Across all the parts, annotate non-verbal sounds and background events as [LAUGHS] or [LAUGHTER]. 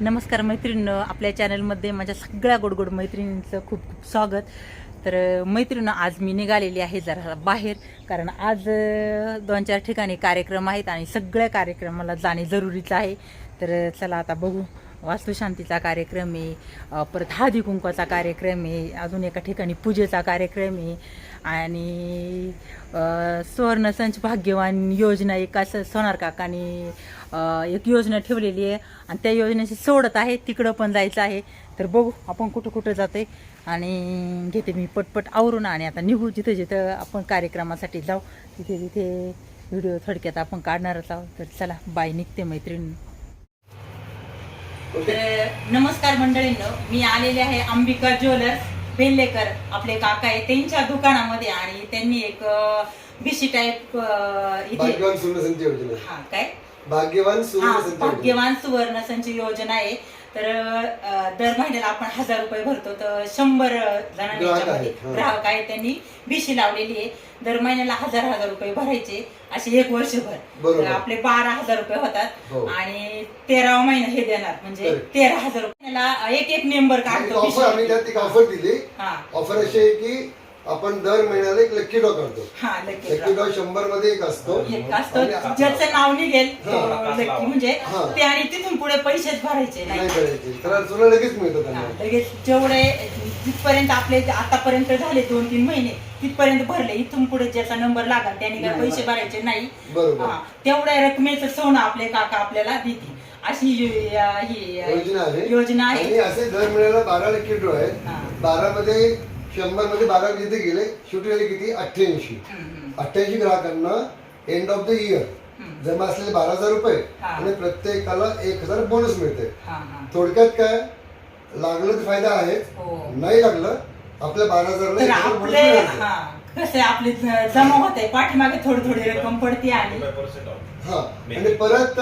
नमस्कार मैत्रिणीनं आपल्या चॅनलमध्ये माझ्या सगळ्या गोडगोड मैत्रिणींचं खूप खूप स्वागत. तर मैत्रिणीनं आज मी निघालेली आहे जरा बाहेर कारण आज दोन चार ठिकाणी कार्यक्रम आहेत आणि सगळ्या कार्यक्रमाला जाणे जरुरीचं आहे. तर चला आता बघू. वास्तुशांतीचा कार्यक्रम आहे परत हादी कुंकवाचा कार्यक्रम आहे अजून एका ठिकाणी पूजेचा कार्यक्रम आहे. आणि सुवर्णसंच सुवर्ण संच भाग्यवान योजना एक असं सोनार काकाने एक योजना ठेवलेली आहे. आणि त्या योजनेची सोडत आहे. तिकडं पण जायचं आहे. तर बघू आपण कुठं कुठं जाते आणि घेते मी पटपट आवरून आणि आता निघू जिथं जिथं आपण कार्यक्रमासाठी जाऊ. तिथे तिथे व्हिडिओ थोडक्यात आपण काढणारच आहोत. तर चला बाय निघते मैत्रिणी. तर नमस्कार मंडळींनो. मी आलेले आहे अंबिका ज्वेलर्स बेल्लेकर आपले काका आहे त्यांच्या दुकानामध्ये आणि त्यांनी एक बिशी टाईप इथे हा काय? भाग्यवान हा सुवर्ण भाग्यवान सुवर्ण संच योजना आहे. तर अ, दर महिन्याला आपण हजार रुपये भरतो. तर शंभर जणांनी ग्राहक याच्यामध्ये आहेत, हा. ग्राहक आहेत त्यांनी बिशी लावलेली आहे. दर महिन्याला हजार हजार रुपये भरायचे असे एक वर्षभर. बरोबर. तर आपले बारा हजार रुपये होतात. हो. आणि तेरावा महिना हे देणार. म्हणजे Correct. तेरा हजार रुपयाला एक एक मेंबर काढतो ऑफर आम्ही त्यात एक ऑफर दिली. हा. ऑफर अशी आहे की आपण दर महिन्याला एक लक्की ड्रॉ करतो. हा लकी लक्की ड्रॉ शंभरमध्ये एक असतो. एक असतं. आणि ज्याचं नाव निघेल तो हा. म्हणजे हा. ते आणि तिथून पुढे पैसेच भरायचे नाही. नाही करायची तर लगेच मिळतं हा, त्यांना. लगेच जेवढे जिथपर्यंत आपले आतापर्यंत झाले दोन तीन महिने तिथपर्यंत भरले. इथून पुढे ज्याचा नंबर लागला त्याने काय नाही. पैसे भरायचे नाही. बरोबर. हा, तेवढ्या रकमेचं सोनं आपले काका आपल्याला देतील. अशी यु- या- ही योजना आहे. योजना आहे. आणि असे दर महिन्याला बारा लक्की ड्रॉ आहेत. हा. बारा मध्ये शंभरमध्ये बारा जिथे गेले शेवटी झाले किती अठ्ठ्याऐंशी. अठ्ठ्याऐंशी ग्राहकांना एंड ऑफ द इयर. जमा असलेले बारा हजार रुपये. आणि प्रत्येकाला एक हजार बोनस मिळते. थोडक्यात काय लागलं तर फायदा आहे हो. नाही लागलं आपल्या बारा हजार आपले कसं जमा होते पाठीमागे थोडी थोडी रक्कम पडते आणि हा आणि परत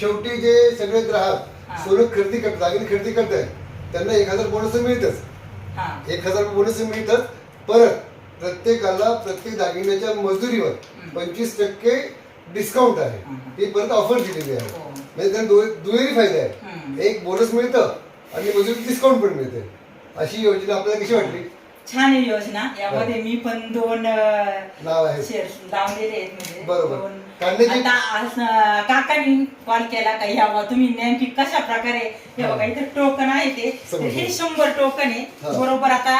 शेवटी जे सगळे ग्राहक. सोनं खरेदी करतात खरेदी करतायत त्यांना एक हजार बोनस मिळतच एक हजार बोनस मिळतात परत प्रत्येकाला प्रत्येक दागिन्याच्या मजुरीवर. पंचवीस टक्के डिस्काउंट आहे. ही परत ऑफर दिलेली आहे हो. म्हणजे त्यांना दुहेरी फायदा आहे. एक बोनस मिळतं आणि मजुरी डिस्काउंट पण मिळते अशी योजना आपल्याला कशी वाटली छान आहे योजना यामध्ये मी पण दोन अं, नाव आहे शेअर्स लावलेले आहेत म्हणजे बरोबर. दोन. कांद्याची- आता आज, काकांनी कॉल केला का यावा तुम्ही नेमकी कशा प्रकारे हे. बघा इथे टोकन आहे ते तर समजलं. हे शंभर टोकन आहे. बरोबर आता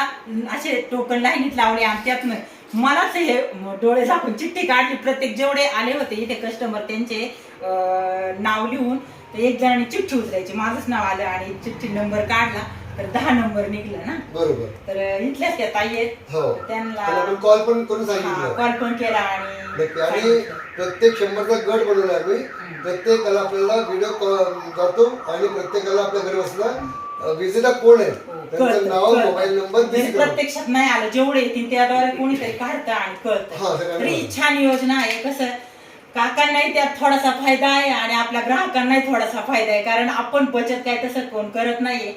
असे टोकन लाईनीत लावले आणि त्यातनं मलाच हे डोळे झाकून चिठ्ठी काढली प्रत्येक जेवढे आले होते इथे कस्टमर त्यांचे अं, नाव लिहून तर एक जणांनी चिठ्ठी उचलायची माझंच नाव आलं आणि चिठ्ठी नंबर काढला तर दहा नंबर निघला ना. बरोबर. तर इथल्याच त्या ताई आहेत. हो. त्यांना आपण कॉल पण करून हा, सांगितलं कॉल पण केला आणि नक्की. आणि प्रत्येक शंभरचा गट बनवला आम्ही. प्रत्येकाला आपल्याला व्हिडिओ करतो आणि प्रत्येकाला आपल्या घरी बसला. विजेता कोण आहे? त्यांचं कळतं, नाव कळतं. मोबाईल नंबर जरी दिसतो प्रत्यक्षात नाही आलं. जेवढे येतील त्याद्वारे कोणीतरी काढतं आणि हा, कळतं सगळ्यांना तरी कळतं. छान योजना आहे. कसं काकांनाही त्यात थोडासा फायदा आहे आणि आपल्या ग्राहकांनाही थोडासा फायदा आहे. कारण आपण बचत काय तसं कोण करत नाहीये.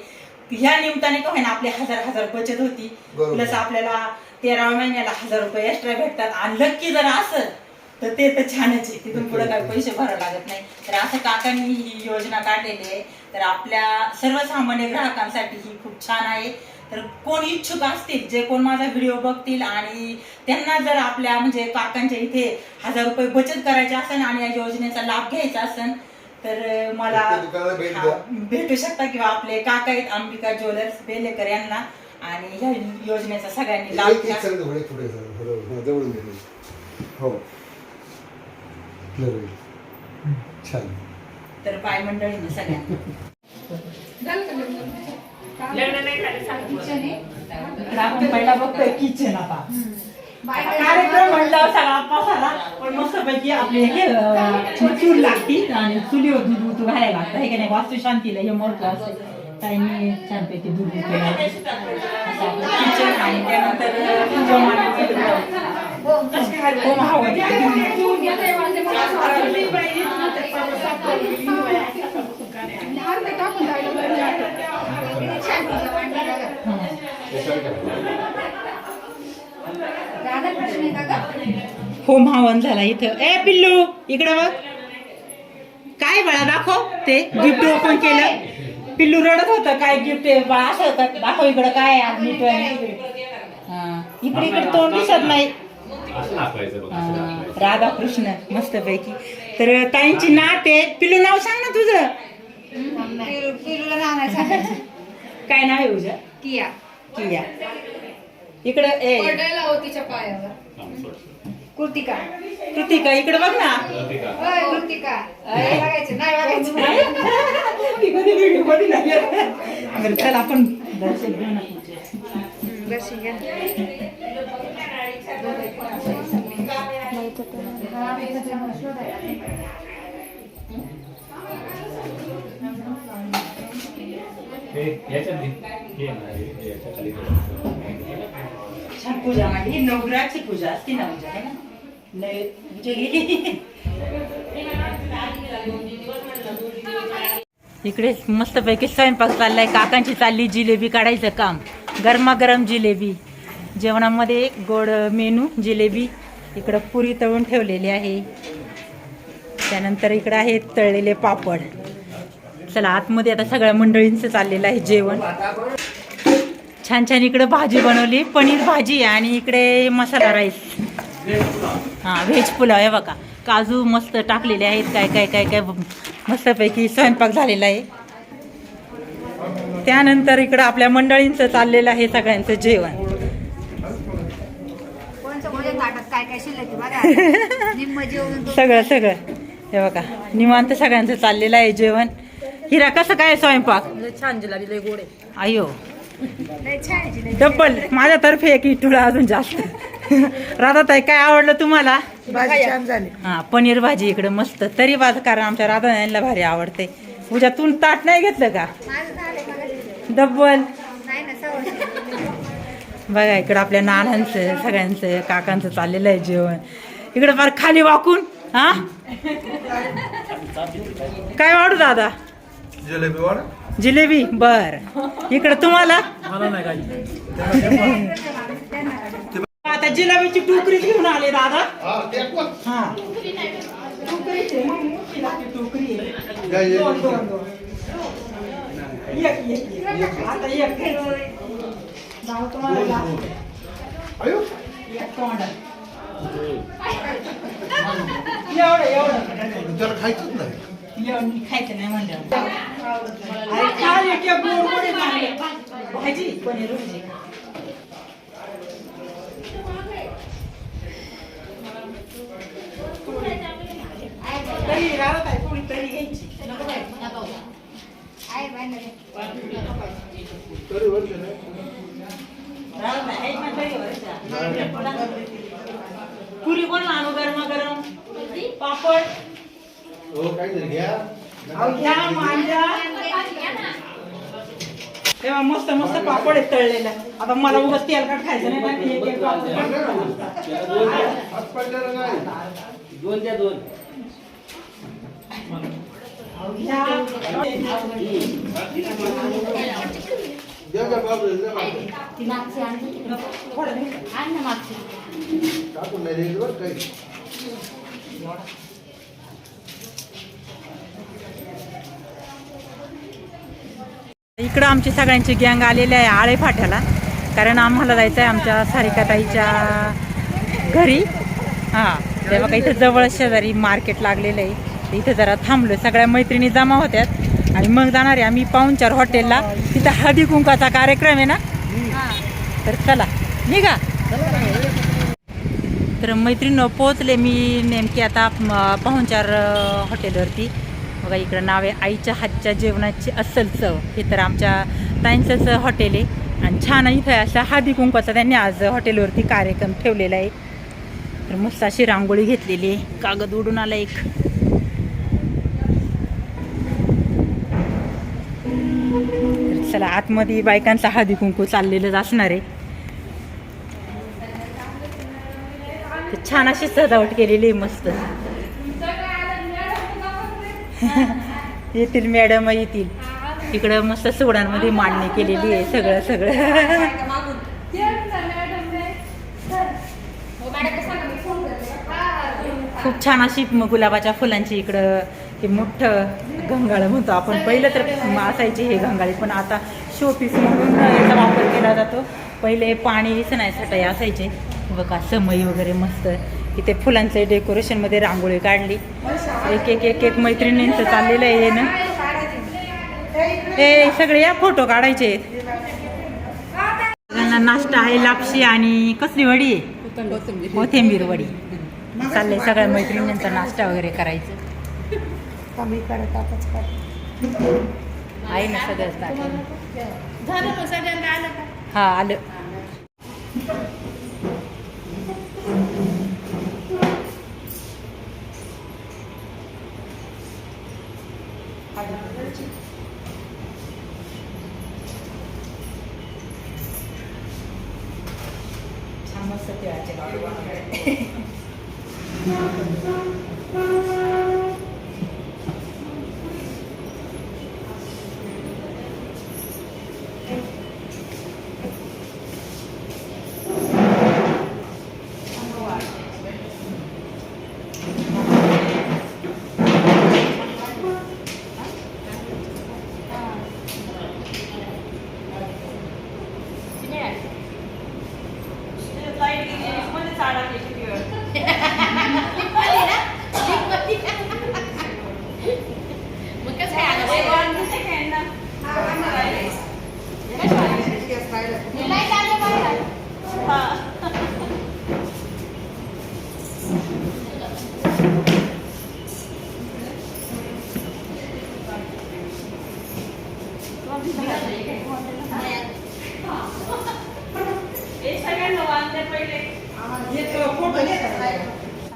ह्या निमित्ताने का होईना आपली हजार हजार बचत होती. बरोबर. प्लस आपल्याला तेरा महिन्याला हजार रुपये एक्स्ट्रा भेटतात. आणि नक्की जर असेल तर ते तर छानच आहे. तिथून पुढे काही पैसे भरावे लागत नाही. तर असं काकांनी ही योजना काढलेली आहे. तर आपल्या सर्वसामान्य ग्राहकांसाठी ही खूप छान आहे. तर कोण इच्छुक असतील जे कोण माझा व्हिडिओ बघतील आणि त्यांना जर आपल्या म्हणजे काकांच्या इथे हजार रुपये बचत करायचे असेल आणि या योजनेचा लाभ घ्यायचा असेल तर मला दुकानाला भेट हा, शकता किंवा आपले काका आहेत अंबिका ज्वेलर्स बेलेकर यांना. आणि ह्या योजनेचा सगळ्यांनी लाभ एक घ्या. एक सांगतो पुढे पुढे सांग. बरोबर हा, जवळून घे. हो. बरोबर. छान. तर बाय मंडळींना सगळ्यांना. तर आपण पहिला बघतोय किचन आता. कार्यक्रम म्हणल्यावर सगळा पसारा पण मस्तपैकी आपले हे अं, चूल लागती आणि चुलीवर दूध उतू घालायला लागतं. हे की नाही? वास्तुशांतीला हे महत्त्व असते. ताईंनी छानपैकी दूध उतू आपलं किचन आणि त्यानंतर होम हवन. झाला इथं. ए पिल्लू इकडे बघ. काय बळा दाखव. ते गिफ्ट ओपन केलं. पिल्लू रडत होतं काय गिफ्ट आहे? बा असं होतं. दाखव इकडं काय आहे. नीट. हा. इकडे इकडे तोंड दिसत नाही. हा. राधा कृष्ण मस्त पैकी तर ताईंची नात आहे. पिल्लू नाव सांग ना तुझं. काय नाव आहे तुझं किया. किया. इकडं ए हो तिच्या पायावर. कृतिका कृतिका इकडे बघ ना? होय कृतिका नाही मध्ये. बरं, चल आपण. हम्म, घ्या हे, याच्यात घे. हे याच्या खाली. छान पूजा मांडली. नवग्रहाची पूजा असते ना म्हणजे है ना? नाही पूजा गेली. इकडे मस्तपैकी स्वयंपाक चाललाय. काकांची चालली जिलेबी काढायचं काम. गरमागरम जिलेबी. जेवणामध्ये गोड मेनू जिलेबी. इकडं पुरी तळून ठेवलेली आहे. त्यानंतर इकडं आहे तळलेले पापड. चला आतमध्ये आता सगळ्या मंडळींचं चाललेलं आहे जेवण. छान छान इकडे भाजी बनवली. पनीर भाजी आणि इकडे मसाला राईस. हां व्हेज पुलाव आहे बघा. काजू मस्त टाकलेले आहेत. काय काय काय काय मस्तपैकी स्वयंपाक झालेला आहे. त्यानंतर इकडं आपल्या मंडळींचं चाललेलं आहे सगळ्यांचं जेवण. [LAUGHS] सगळं सगळं. हे बघा निवांत सगळ्यांचं चाललेलं आहे जेवण. हिरा कसं काय स्वयंपाक? छान लय गोड जिलेबी. डब्बल माझ्यातर्फे एक इटुळा अजून जास्त. राधाताई काय आवडलं तुम्हाला? भाजी छान झाली. हा पनीर भाजी इकडे मस्त. तरी बाज कारण आमच्या राधा यांना भारी आवडते. उद्या तू ताट नाही घेतलं का. डब्बल. नाही ना सवय बघा इकडं आपल्या नानांचं सगळ्यांचं काकांचं चाललेलं आहे जेवण. इकडे फार खाली वाकून हा? काय वाढू दादा? जिलेबी वाढ. जिलेबी? बर. इकडं तुम्हाला? आता जिलेबीची टोकरी घेऊन आले दादा. हा. एवढं एवढं. नाही. खायचं नाही म्हणलं. अरे भाजी पनीर भाजी तरी राहत आहे थोडी तरी घ्यायची पुरी कोण आणू गरमा गरम पापड. हो काय घ्या. तेव्हा मस्त मस्त पापड आहेत तळलेला. आता मला उगाच तेलकट खायचं नाही ना एक एक पापड. हात पडलेला नाही दोन द्या दोन मागची आणली थोडं दे. आण ना मागची टाकून नाही द्यायचं बरं काही इकडं आमची सगळ्यांची गँग आलेली आहे आळे फाट्याला. कारण आम्हाला जायचं आहे आमच्या सारिकाताईच्या घरी. हां तेव्हा का इथं जवळ शेजारी मार्केट लागलेलं आहे. तर इथं जरा थांबलो सगळ्या मैत्रिणी जमा होत्यात. आणि मग जाणार आहे आम्ही पाहुणचार हॉटेलला. तिथं हळदी कुंकाचा कार्यक्रम आहे ना? तर चला निघा. तर मैत्रिणी पोहोचले मी नेमकी आता पाहुणचार हॉटेलवरती. बघा इकडं नाव आहे आईच्या हातच्या जेवणाची अस्सल चव. हे तर आमच्या ताईंचंच हॉटेल आहे. आणि छान इथं आहे असा हळदी कुंकवाचा त्यांनी आज हॉटेलवरती कार्यक्रम ठेवलेला आहे. तर मस्त अशी रांगोळी घेतलेली आहे. कागद उडून आला एक. तर चला आतमध्ये बायकांचा हळदी कुंकू चाललेलंच असणार आहे. छान अशी सजावट केलेली आहे मस्त. येतील मॅडम येतील. इकडं मस्त सोडांमध्ये मांडणी केलेली आहे सगळं सगळं. खूप छान अशी गुलाबाच्या फुलांची इकडं हे मोठं गंगाळ म्हणतो आपण. पहिलं तर असायचे हे गंगाळे पण आता शोपीस म्हणून याचा वापर केला जातो. पहिले पाणी सणायसाठी असायचे. बघा समई वगैरे मस्त. इथे फुलांचं डेकोरेशनमध्ये रांगोळी काढली. एक एक एक एक मैत्रिणींचं चाललेलं आहे हे ना. हे सगळे या फोटो काढायचे. आहेत सगळ्यांना नाश्ता आहे लापशी आणि कसली वडी आहे? कोथिंबीर. वडी. चाललंय सगळ्या मैत्रिणींचा नाश्ता वगैरे करायचं. आहे ना हा आलं. ちがあるわけ